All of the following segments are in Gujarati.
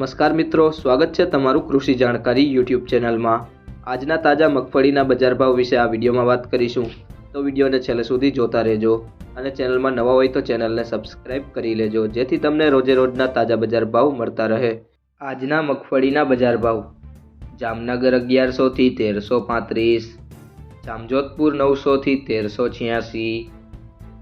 નમસ્કાર મિત્રો, સ્વાગત છે તમારું કૃષિ જાણકારી યુટ્યુબ ચેનલમાં. આજના તાજા મગફળીના બજાર ભાવ વિશે આ વિડીયોમાં વાત કરીશું. તો વિડીયોને છેલ્લે સુધી જોતા રહેજો અને ચેનલમાં નવા હોય તો ચેનલને સબસ્ક્રાઇબ કરી લેજો, જેથી તમને રોજે રોજના તાજા બજાર ભાવ મળતા રહે. આજના મગફળીના બજાર ભાવ. જામનગર અગિયારસોથી તેરસો પાંત્રીસ, જામજોધપુર નવસોથી તેરસો છ્યાસી,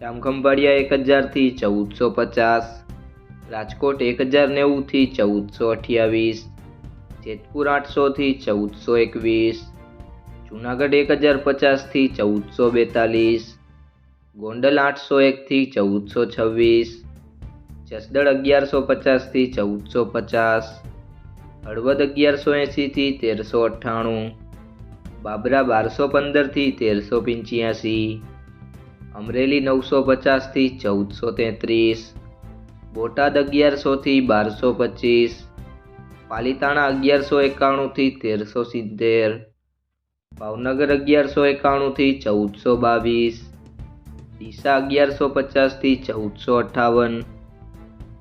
જામખંભાળિયા એક હજારથી ચૌદસો પચાસ રાજકોટ એક હજાર નેવુંથી ચૌદસો અઠ્યાવીસ, જેતપુર આઠસોથી ચૌદસો એકવીસ, જુનાગઢ એક હજાર પચાસથી ચૌદસો બેતાલીસ, ગોંડલ આઠસો એકથી ચૌદસો છવ્વીસ જસદળ અગિયારસો પચાસથી ચૌદસો પચાસ, હળવદ અગિયારસો એંશીથી તેરસો અઠ્ઠાણું, બાબરા બારસો પંદરથી તેરસો પંચ્યાસી, અમરેલી નવસો પચાસથી ચૌદસો તેત્રીસ બોટાદ અગિયારસોથી બારસો પચીસ, પાલીતાણા અગિયારસો એકાણુંથી તેરસો સિત્તેર, ભાવનગર અગિયારસો એકાણુંથી ચૌદસો બાવીસ, ડીસા અગિયારસો પચાસથી ચૌદસો અઠ્ઠાવન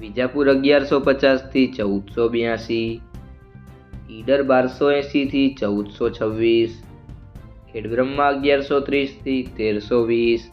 વિજાપુર અગિયારસો પચાસથી ચૌદસો બ્યાસી, ઈડર બારસો એંશીથી ચૌદસો છવ્વીસ, ખેડબ્રહ્મા અગિયારસો ત્રીસથી તેરસો વીસ